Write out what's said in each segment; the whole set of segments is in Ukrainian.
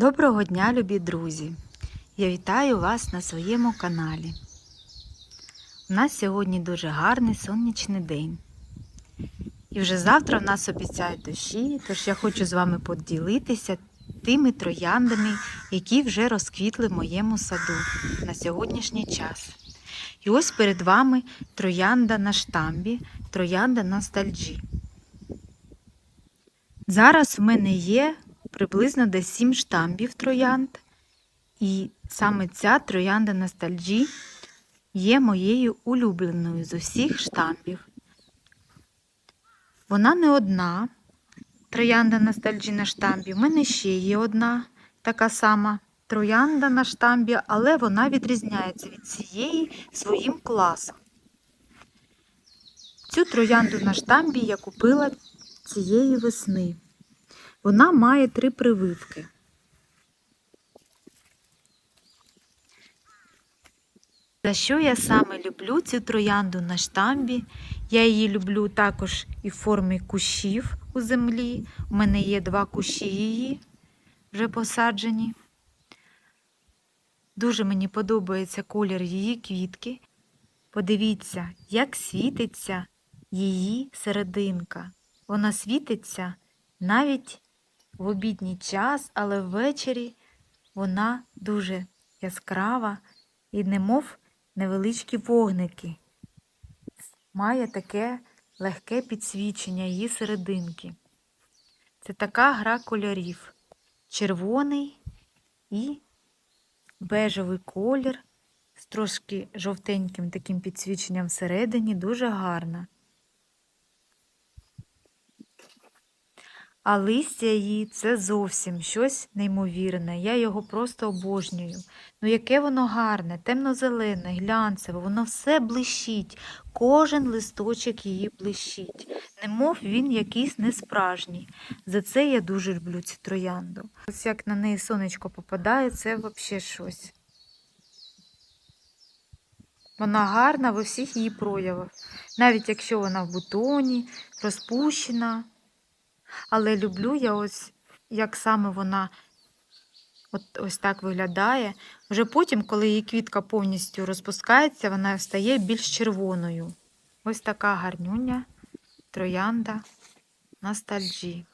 Доброго дня, любі друзі! Я вітаю вас на своєму каналі. У нас сьогодні дуже гарний сонячний день. І вже завтра в нас обіцяють дощі, тож я хочу з вами поділитися тими трояндами, які вже розквітли в моєму саду на сьогоднішній час. І ось перед вами троянда на штамбі, троянда на стальджі. Зараз в мене є приблизно десь 7 штамбів троянд. І саме ця троянда ностальджі є моєю улюбленою з усіх штамбів. Вона не одна троянда ностальджі на штамбі. У мене ще є одна така сама троянда на штамбі, але вона відрізняється від цієї своїм класом. Цю троянду на штамбі я купила цієї весни. Вона має три прививки. За що я саме люблю цю троянду на штамбі? Я її люблю також і в формі кущів у землі. У мене є два кущі її вже посаджені. Дуже мені подобається колір її квітки. Подивіться, як світиться її серединка. Вона світиться навіть в обідній час, але ввечері вона дуже яскрава і немов невеличкі вогники. Має таке легке підсвічення її серединки. Це така гра кольорів. Червоний і бежевий колір з трошки жовтеньким таким підсвіченням всередині, дуже гарна. А листя її це зовсім щось неймовірне. Я його просто обожнюю. Ну, яке воно гарне, темно-зелене, глянцеве, воно все блищить, кожен листочок її блищить, немов він якийсь несправжній. За це я дуже люблю цю троянду. Ось як на неї сонечко попадає, це взагалі щось. Вона гарна в усіх її проявах, навіть якщо вона в бутоні, розпущена. Але люблю я ось, як саме вона от ось так виглядає. Вже потім, коли її квітка повністю розпускається, вона стає більш червоною. Ось така гарнюня, троянда ностальджі.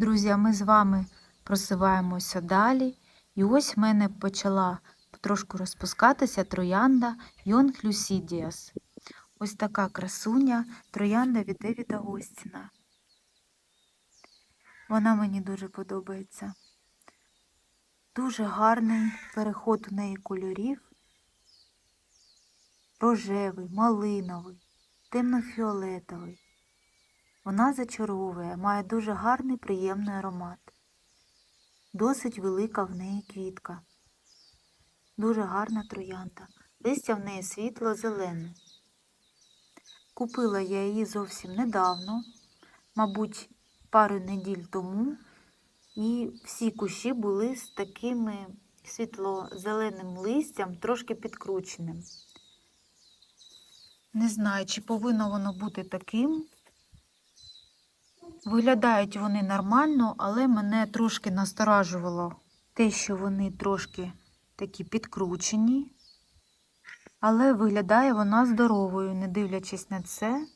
Друзі, а ми з вами просуваємося далі. І ось в мене почала потрошку розпускатися троянда Йонг Люсідіас. Ось така красуня троянда від Девіда Гостіна. Вона мені дуже подобається. Дуже гарний переход у неї кольорів. Рожевий, малиновий, темно-фіолетовий. Вона зачаровує, має дуже гарний приємний аромат. Досить велика в неї квітка. Дуже гарна троянда. Листя в неї світло-зелене. Купила я її зовсім недавно, мабуть, пару неділь тому, і всі кущі були з такими світло-зеленим листям, трошки підкрученим. Не знаю, чи повинно воно бути таким. Виглядають вони нормально, але мене трошки насторажувало те, що вони трошки такі підкручені. Але виглядає вона здоровою, не дивлячись на це.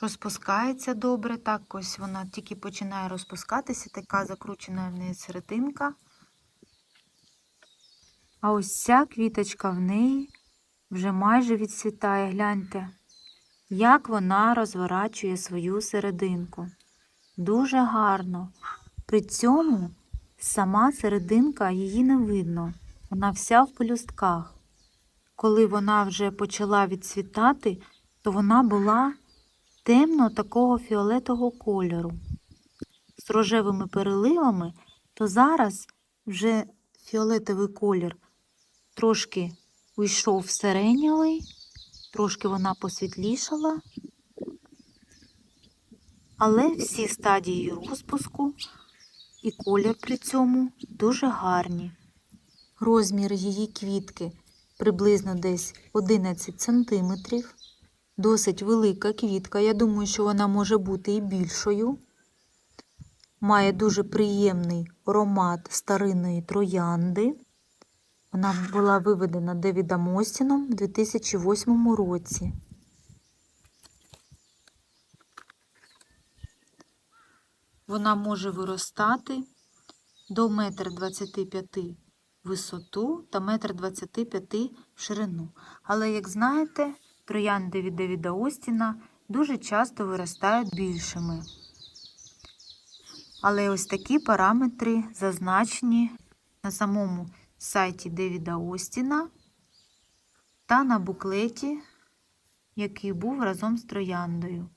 Розпускається добре. Так ось вона тільки починає розпускатися, така закручена в неї серединка. А ось ця квіточка в неї вже майже відцвітає, гляньте як вона розворачує свою серединку. Дуже гарно. При цьому сама серединка її не видно. Вона вся в пелюстках. Коли вона вже почала відцвітати, то вона була темно такого фіолетового кольору. З рожевими переливами, то зараз вже фіолетовий колір трошки уйшов в сиренєвий, Трошки вона посвітлішала. але всі стадії розпуску і колір при цьому дуже гарні. Розмір її квітки приблизно десь 11 см. Досить велика квітка. Я думаю, що вона може бути і більшою. Має дуже приємний аромат старинної троянди. Вона була виведена Девідом Остіном в 2008 році. Вона може виростати до 1,25 м висоту та 1,25 м ширину. Але, як знаєте, троянди від Девіда Остіна дуже часто виростають більшими. Але ось такі параметри зазначені на самому сайті Девіда Остіна та на буклеті, який був разом з трояндою.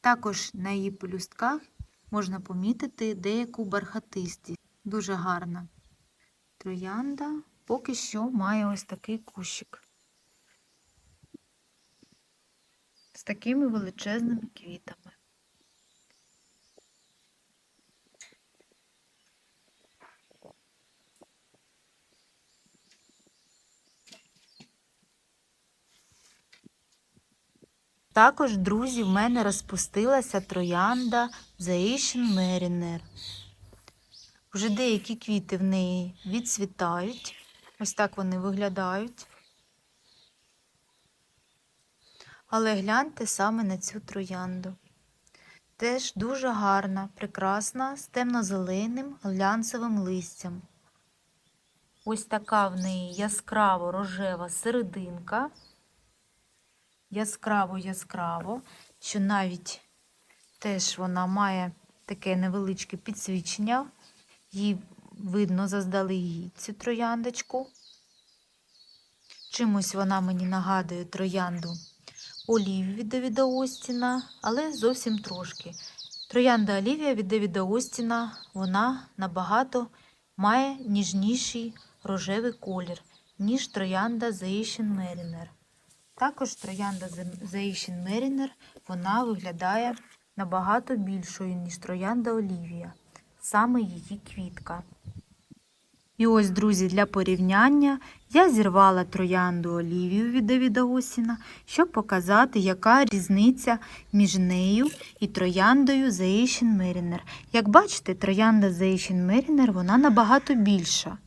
Також на її пелюстках можна помітити деяку бархатистість. Дуже гарна троянда поки що має ось такий кущик з такими величезними квітами. Також, друзі, в мене розпустилася троянда Asian Mariner. Вже деякі квіти в неї відцвітають. Ось так вони виглядають. Але гляньте саме на цю троянду. Теж дуже гарна, прекрасна, з темно-зеленим глянцевим листям. Ось така в неї яскраво рожева серединка. Яскраво-яскраво, що навіть теж вона має таке невеличке підсвічення. Їй видно заздалегідь цю трояндочку. Чимось вона мені нагадує троянду Олівію від Девіда Остіна, але зовсім трошки. Троянда Олівія від Девіда Остіна, вона набагато має ніжніший рожевий колір, ніж троянда Asian Mariner. Також троянда The Asian Mariner, вона виглядає набагато більшою, ніж троянда Олівія саме її квітка. І ось, друзі, для порівняння я зірвала троянду Олівію від Девіда Осіна, щоб показати, яка різниця між нею і трояндою The Asian Mariner. Як бачите, троянда The Mariner, вона набагато більша.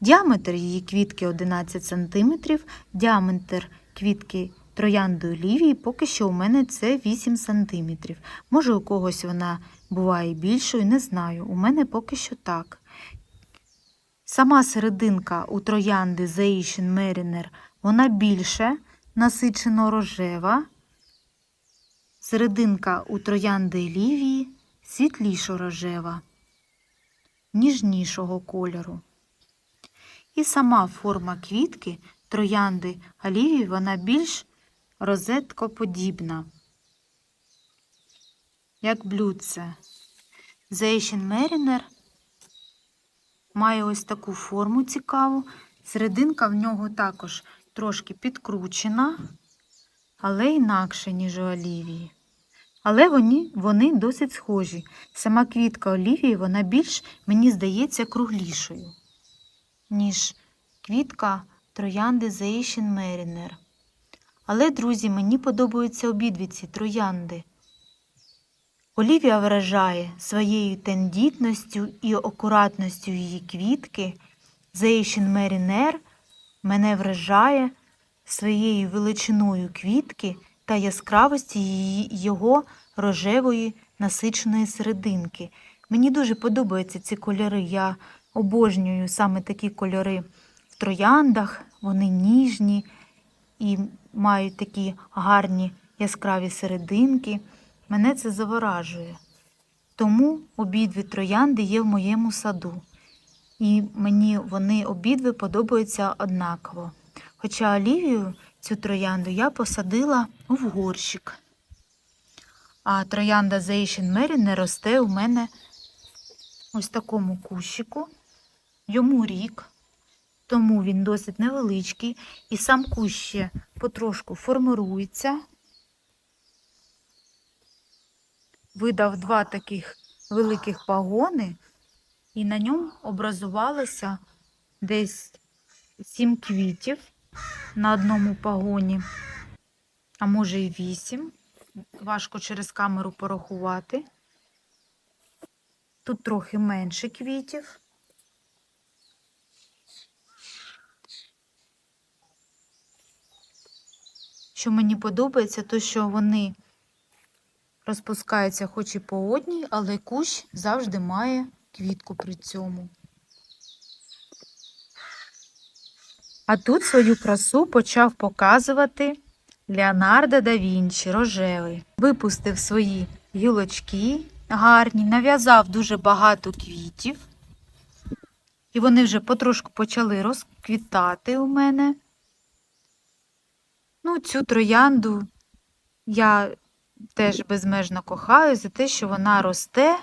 Діаметр її квітки 11 см, діаметр квітки троянди Олівії поки що у мене це 8 см. Може, у когось вона буває більшою, не знаю. У мене поки що так. Сама серединка у троянди The Asian Mariner, вона більше насичено рожева. Серединка у троянди Лівії світлішо рожева, ніжнішого кольору. І сама форма квітки троянди Олівії, вона більш розеткоподібна, як блюдце. Asian Mariner має ось таку форму цікаву. Серединка в нього також трошки підкручена, але інакше, ніж у олівії. Але вони, вони досить схожі. Сама квітка олівії, вона більш, мені здається, круглішою, ніж квітка троянди Asian Mariner. Але, друзі, мені подобаються обидві ці троянди. Олівія вражає своєю тендітністю і акуратністю її квітки. Asian Mariner мене вражає своєю величиною квітки та яскравості її, його рожевої насиченої серединки. Мені дуже подобаються ці кольори. Я обожнюю саме такі кольори трояндах. Вони ніжні і мають такі гарні яскраві серединки. Мене це заворажує. Тому обидві троянди є в моєму саду. І мені вони обидві подобаються однаково. Хоча олівію цю троянду я посадила в горщик. А троянда The Asian Mariner росте у мене ось такому кущику. Йому рік, тому він досить невеличкий. І сам кущ ще потрошку формирується. видав два таких великих пагони, і на ньому образувалося десь сім квітів на одному пагоні, а може і вісім. Важко через камеру порахувати. Тут трохи менше квітів. Що мені подобається, то що вони розпускаються хоч і по одній, але кущ завжди має квітку при цьому. А тут свою красу почав показувати Леонардо да Вінчі рожевий. Випустив свої гілочки гарні, нав'язав дуже багато квітів. І вони вже потрошку почали розквітати у мене. Ну, цю троянду я теж безмежно кохаю за те, що вона росте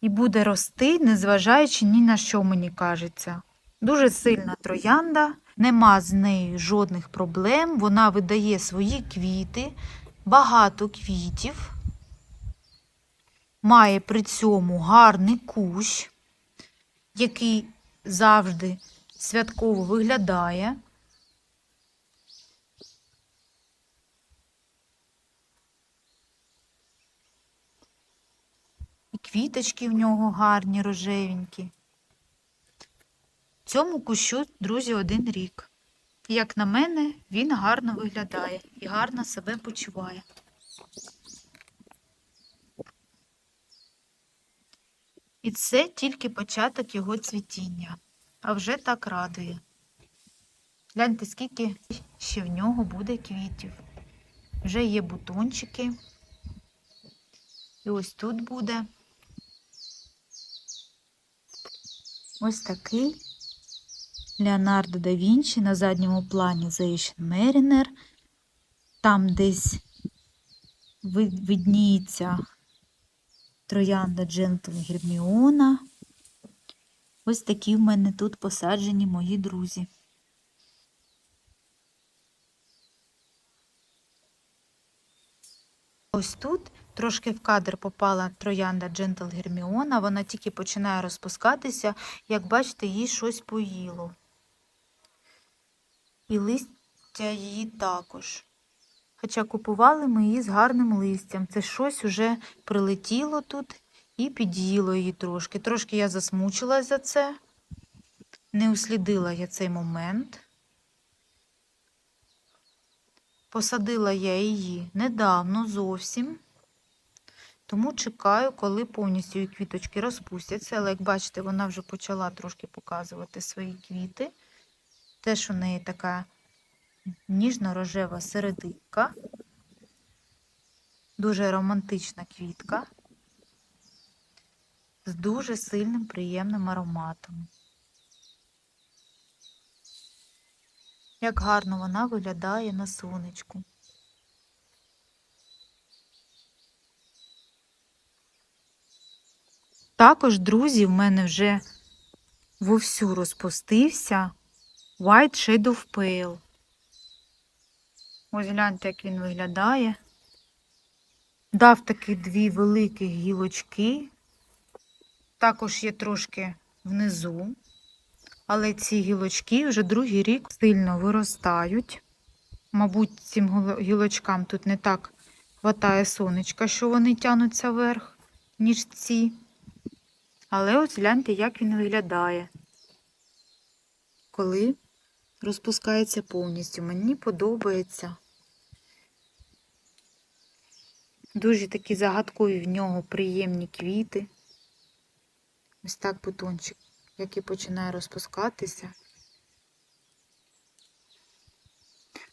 і буде рости, незважаючи ні на що мені кажеться. Дуже сильна троянда, нема з нею жодних проблем. Вона видає свої квіти, багато квітів, має при цьому гарний кущ, який завжди святково виглядає. Квіточки в нього гарні, рожевенькі. Цьому кущу, друзі, один рік. Як на мене, він гарно виглядає і гарно себе почуває. І це тільки початок його цвітіння, а вже так радує. Гляньте, скільки ще в нього буде квітів. Вже є бутончики. І ось тут буде ось такий Леонардо да Вінчі на задньому плані Зейшн Мерінер. Там десь видніється троянда Джентл Герміона. Ось такі в мене тут посаджені мої друзі. Ось тут трошки в кадр попала троянда Джентл Герміона. Вона тільки починає розпускатися, як бачите, їй щось поїло. І листя її також. Хоча купували ми її з гарним листям. Це щось уже прилетіло тут і під'їло її трошки. Трошки я засмучилась за це, не услідила я цей момент. Посадила я її недавно зовсім, тому чекаю, коли повністю її квіточки розпустяться. Але, як бачите, вона вже почала трошки показувати свої квіти. Теж у неї така ніжно-рожева серединка, дуже романтична квітка з дуже сильним приємним ароматом. Як гарно вона виглядає на сонечку. Також, друзі, в мене вже вовсю розпустився White Shadow Pale. Ось гляньте, як він виглядає. Дав таки дві великі гілочки. Також є трошки внизу. Але ці гілочки вже другий рік сильно виростають. Мабуть, цим гілочкам тут не так хватає сонечка, що вони тянуться вверх, ніж ці. Але ось гляньте, як він виглядає, коли розпускається повністю. Мені подобається. Дуже такі загадкові в нього приємні квіти. Ось так бутончик, який починає розпускатися.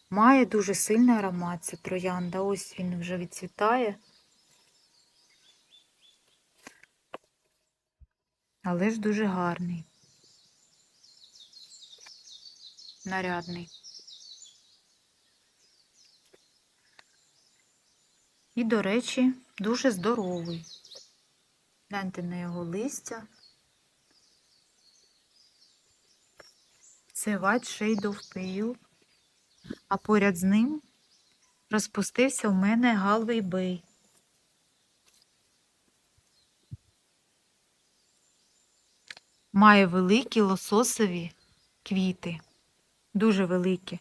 Має дуже сильний аромат ця троянда. Ось він вже відцвітає. Але ж дуже гарний. Нарядний. І, до речі, дуже здоровий. Гляньте на його листя. це White Shade of А поряд з ним розпустився в мене Галвей Бей. Має великі лососові квіти, дуже великі.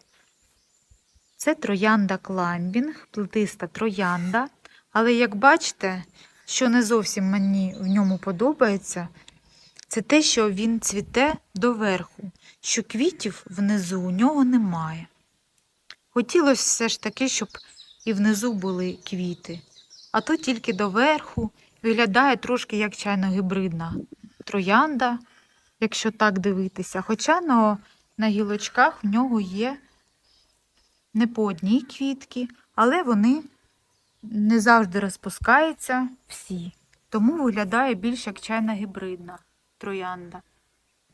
Це троянда кламбінг, плетиста троянда. Але, як бачите, що не зовсім мені в ньому подобається, це те, що він цвіте доверху що квітів внизу у нього немає. Хотілося все ж таки, щоб і внизу були квіти, а то тільки доверху виглядає трошки як чайно-гібридна троянда, якщо так дивитися. Хоча на, на гілочках в нього є не по одній квітки, але вони не завжди розпускаються всі. Тому виглядає більш як чайна гібридна троянда.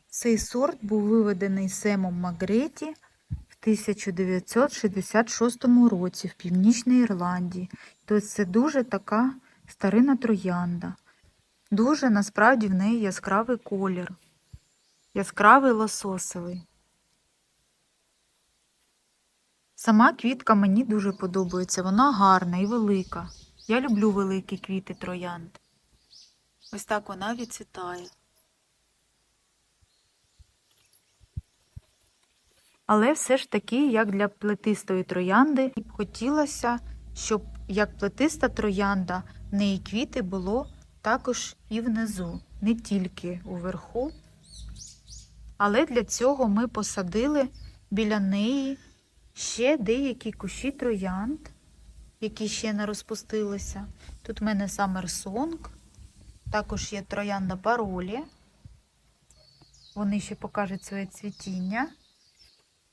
Цей сорт був виведений Семом Магреті в 1966 році в Північній Ірландії. Тобто це дуже така старинна троянда. Дуже насправді в неї яскравий колір, яскравий лососовий. Сама квітка мені дуже подобається, вона гарна і велика. Я люблю великі квіти троянд. Ось так вона відцвітає. Але все ж таки, як для плетистої троянди, хотілося, щоб як плетиста троянда, в неї квіти було також і внизу, не тільки уверху. Але для цього ми посадили біля неї ще деякі кущі троянд, які ще не розпустилися. Тут в мене Song, також є троянда паролі. Вони ще покажуть своє цвітіння.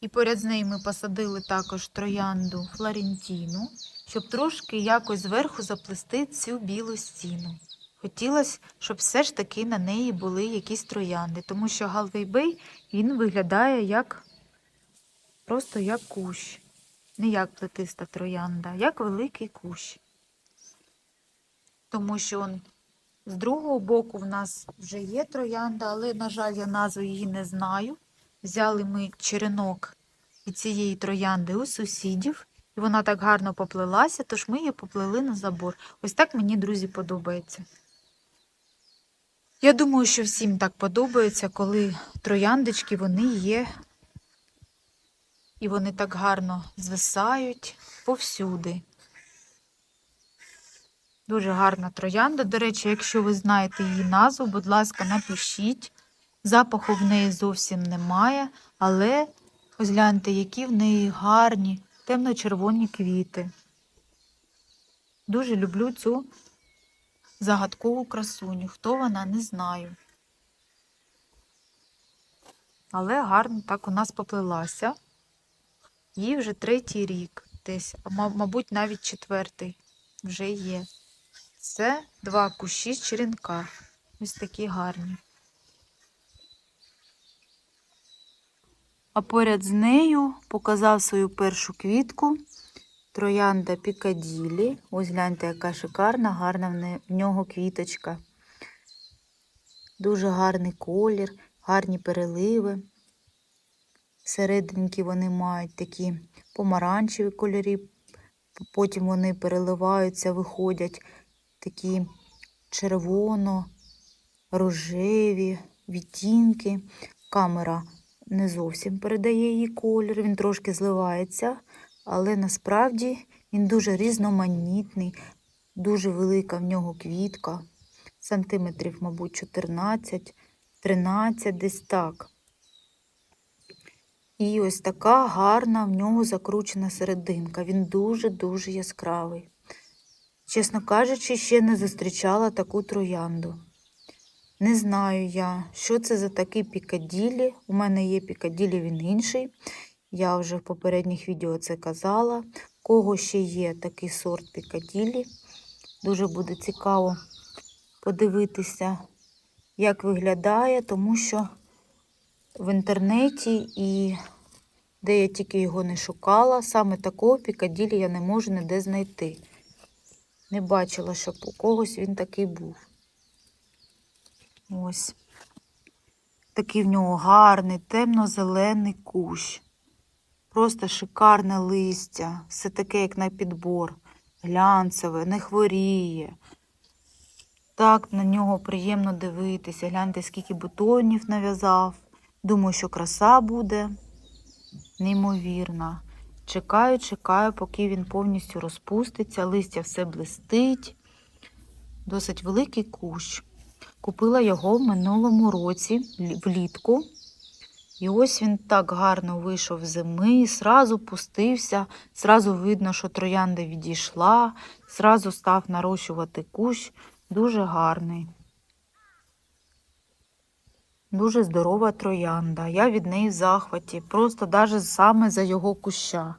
І поряд з нею ми посадили також троянду Флорентіну, щоб трошки якось зверху заплести цю білу стіну. Хотілося, щоб все ж таки на неї були якісь троянди, тому що Галвейбей він виглядає як просто як кущ. Не як плетиста троянда, як великий кущ. Тому що он, з другого боку в нас вже є троянда, але, на жаль, я назву її не знаю. Взяли ми черенок від цієї троянди у сусідів, і вона так гарно поплелася, тож ми її поплели на забор. Ось так мені, друзі, подобається. Я думаю, що всім так подобається, коли трояндочки вони є, і вони так гарно звисають повсюди. Дуже гарна троянда. До речі, якщо ви знаєте її назву, будь ласка, напишіть. Запаху в неї зовсім немає, але ось гляньте, які в неї гарні темно-червоні квіти. Дуже люблю цю загадкову красуню. Хто вона, не знаю. Але гарно так у нас поплилася. Їй вже третій рік десь, мабуть, навіть четвертий вже є. Це два кущі з черенка. Ось такі гарні. А поряд з нею показав свою першу квітку троянда Пікаділі. Ось гляньте, яка шикарна, гарна в нього квіточка. Дуже гарний колір, гарні переливи. Серединки вони мають такі помаранчеві кольори, потім вони переливаються, виходять такі червоно-рожеві відтінки. Камера не зовсім передає її колір, він трошки зливається, але насправді він дуже різноманітний, дуже велика в нього квітка, сантиметрів, мабуть, 14, 13, десь так. І ось така гарна в нього закручена серединка. Він дуже-дуже яскравий. Чесно кажучи, ще не зустрічала таку троянду. Не знаю я, що це за такий пікаділі. У мене є пікаділі, він інший. Я вже в попередніх відео це казала. Кого ще є такий сорт пікаділі. Дуже буде цікаво подивитися, як виглядає, тому що в інтернеті і де я тільки його не шукала, саме такого пікаділі я не можу ніде знайти. Не бачила, щоб у когось він такий був. Ось. Такий в нього гарний, темно-зелений кущ. Просто шикарне листя. Все таке, як на підбор. Глянцеве, не хворіє. Так на нього приємно дивитися. Гляньте, скільки бутонів нав'язав. Думаю, що краса буде неймовірна. Чекаю, чекаю, поки він повністю розпуститься, листя все блистить. Досить великий кущ. Купила його в минулому році влітку. І ось він так гарно вийшов зими, зразу пустився, зразу видно, що троянда відійшла, зразу став нарощувати кущ. Дуже гарний. Дуже здорова троянда. Я від неї в захваті. Просто навіть саме за його куща.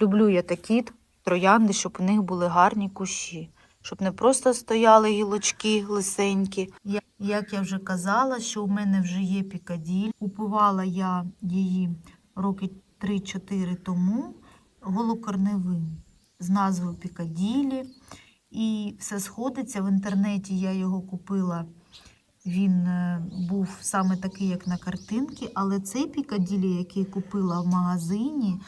Люблю я такі троянди, щоб у них були гарні кущі. Щоб не просто стояли гілочки лисенькі. Як я вже казала, що у мене вже є пікаділь. Купувала я її роки 3-4 тому голокорневим з назвою Пікаділі. І все сходиться. В інтернеті я його купила. Він е, був саме такий, як на картинці, але цей пікаділі, який купила в магазині,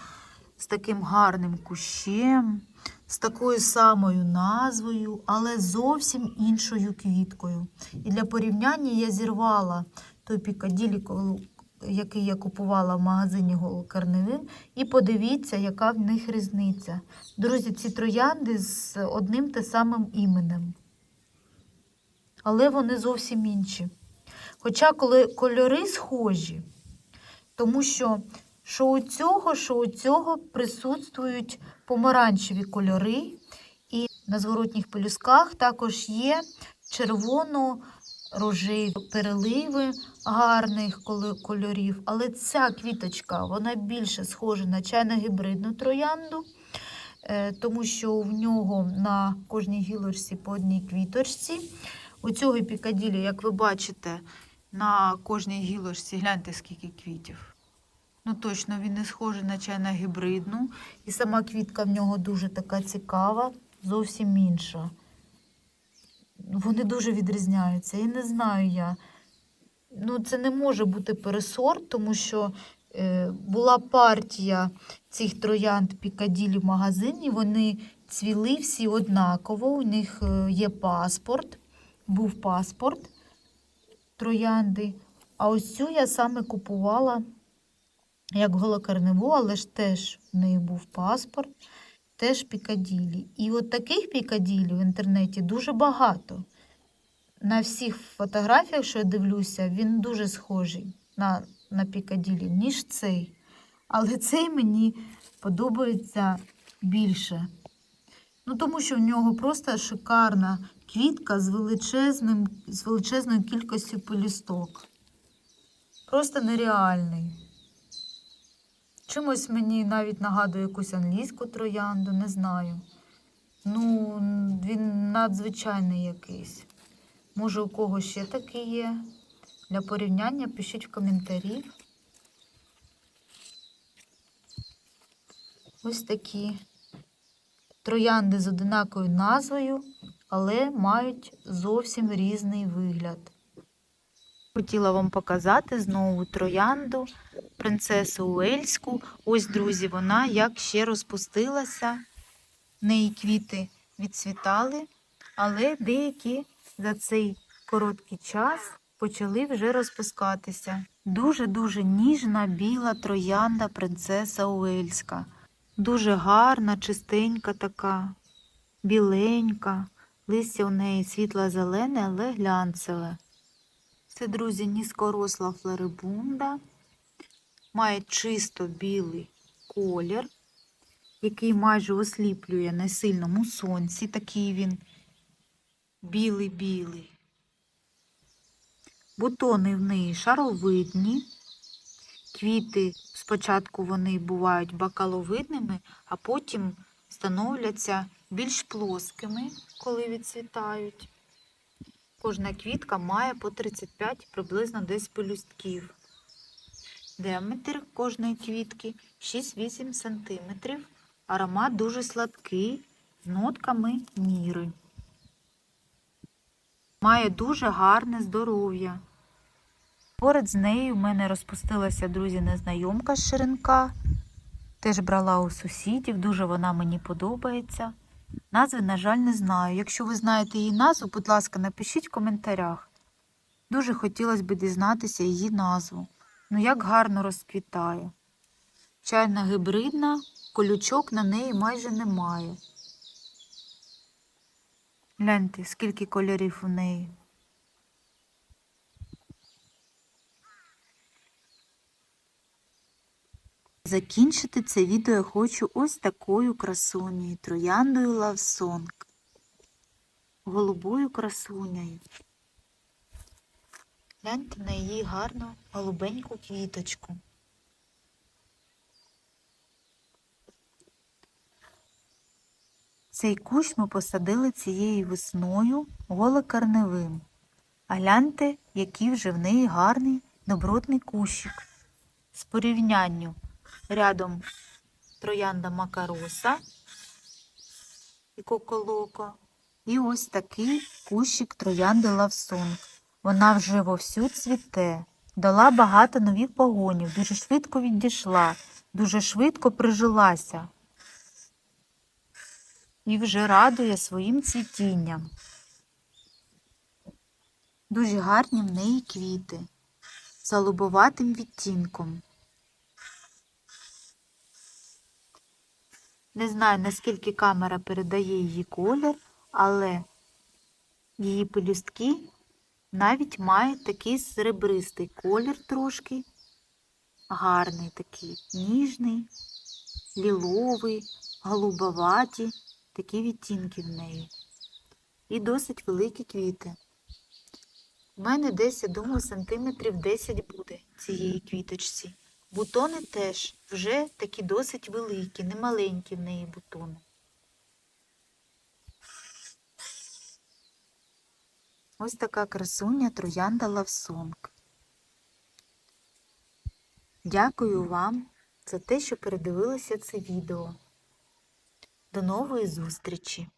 з таким гарним кущем, з такою самою назвою, але зовсім іншою квіткою. І для порівняння я зірвала той пікаділі, який я купувала в магазині Голокарневим, і подивіться, яка в них різниця. Друзі, ці троянди з одним те самим іменем. Але вони зовсім інші. Хоча коли кольори схожі, тому що що у цього, що у цього присутствують помаранчеві кольори, і на зворотніх пелюсках також є червоно-рожеві переливи гарних кольорів. Але ця квіточка вона більше схожа на чайно-гібридну троянду, е, тому що в нього на кожній гілочці по одній квіточці. У цього пікаділі, як ви бачите, на кожній гілочці гляньте, скільки квітів. Ну, точно, він не схожий на чайно-гібридну. І сама квітка в нього дуже така цікава, зовсім інша. Вони дуже відрізняються. Я не знаю я. Ну, це не може бути пересорт, тому що е, була партія цих троянд Пікаділі в магазині. Вони цвіли всі однаково. У них е, є паспорт, був паспорт троянди. А ось цю я саме купувала як голокарневу, але ж теж в неї був паспорт, теж пікаділі. І от таких пікаділі в інтернеті дуже багато. На всіх фотографіях, що я дивлюся, він дуже схожий на, на пікаділі, ніж цей. Але цей мені подобається більше. Ну, тому що в нього просто шикарна квітка з, величезним, з величезною кількістю пелюсток. Просто нереальний. Чимось мені навіть нагадує якусь англійську троянду, не знаю. Ну, він надзвичайний якийсь. Може, у кого ще такий є? Для порівняння пишіть в коментарі. Ось такі троянди з одинакою назвою, але мають зовсім різний вигляд. Хотіла вам показати знову троянду, принцесу Уельську. Ось, друзі, вона як ще розпустилася. Неї квіти відцвітали, але деякі за цей короткий час почали вже розпускатися. Дуже-дуже ніжна біла троянда принцеса Уельська. Дуже гарна, чистенька така, біленька. Листя у неї світло-зелене, але глянцеве. Це, друзі, низькоросла флорибунда. Має чисто білий колір, який майже осліплює на сильному сонці. Такий він білий-білий. Бутони в неї шаровидні. Квіти спочатку вони бувають бакаловидними, а потім становляться більш плоскими, коли відцвітають. Кожна квітка має по 35 приблизно десь пелюстків. Діаметр кожної квітки 6-8 см. Аромат дуже сладкий, з нотками ніри. Має дуже гарне здоров'я. Поряд з нею в мене розпустилася, друзі, незнайомка з Ширинка. Теж брала у сусідів, дуже вона мені подобається. Назви, на жаль, не знаю. Якщо ви знаєте її назву, будь ласка, напишіть в коментарях. Дуже хотілося б дізнатися її назву. Ну як гарно розквітає. Чайна гібридна, колючок на неї майже немає. Гляньте, скільки кольорів у неї. Закінчити це відео я хочу ось такою красунею, трояндою лавсонг, голубою красунею. Гляньте на її гарну голубеньку квіточку. Цей кущ ми посадили цією весною голокорневим. А гляньте, який вже в неї гарний добротний кущик. З порівнянню рядом троянда макароса і коколоко. І ось такий кущик троянди лавсонг. Вона вже вовсю цвіте, дала багато нових погонів, дуже швидко відійшла, дуже швидко прижилася і вже радує своїм цвітінням. Дуже гарні в неї квіти з відтінком. Не знаю, наскільки камера передає її колір, але її пелюстки навіть мають такий серебристий колір трошки, гарний такий, ніжний, ліловий, голубоваті, такі відтінки в неї. І досить великі квіти. У мене десь, я думаю, сантиметрів 10 буде цієї квіточці. Бутони теж вже такі досить великі, не маленькі в неї бутони. Ось така красуня троянда лавсонг. Дякую вам за те, що передивилися це відео. До нової зустрічі!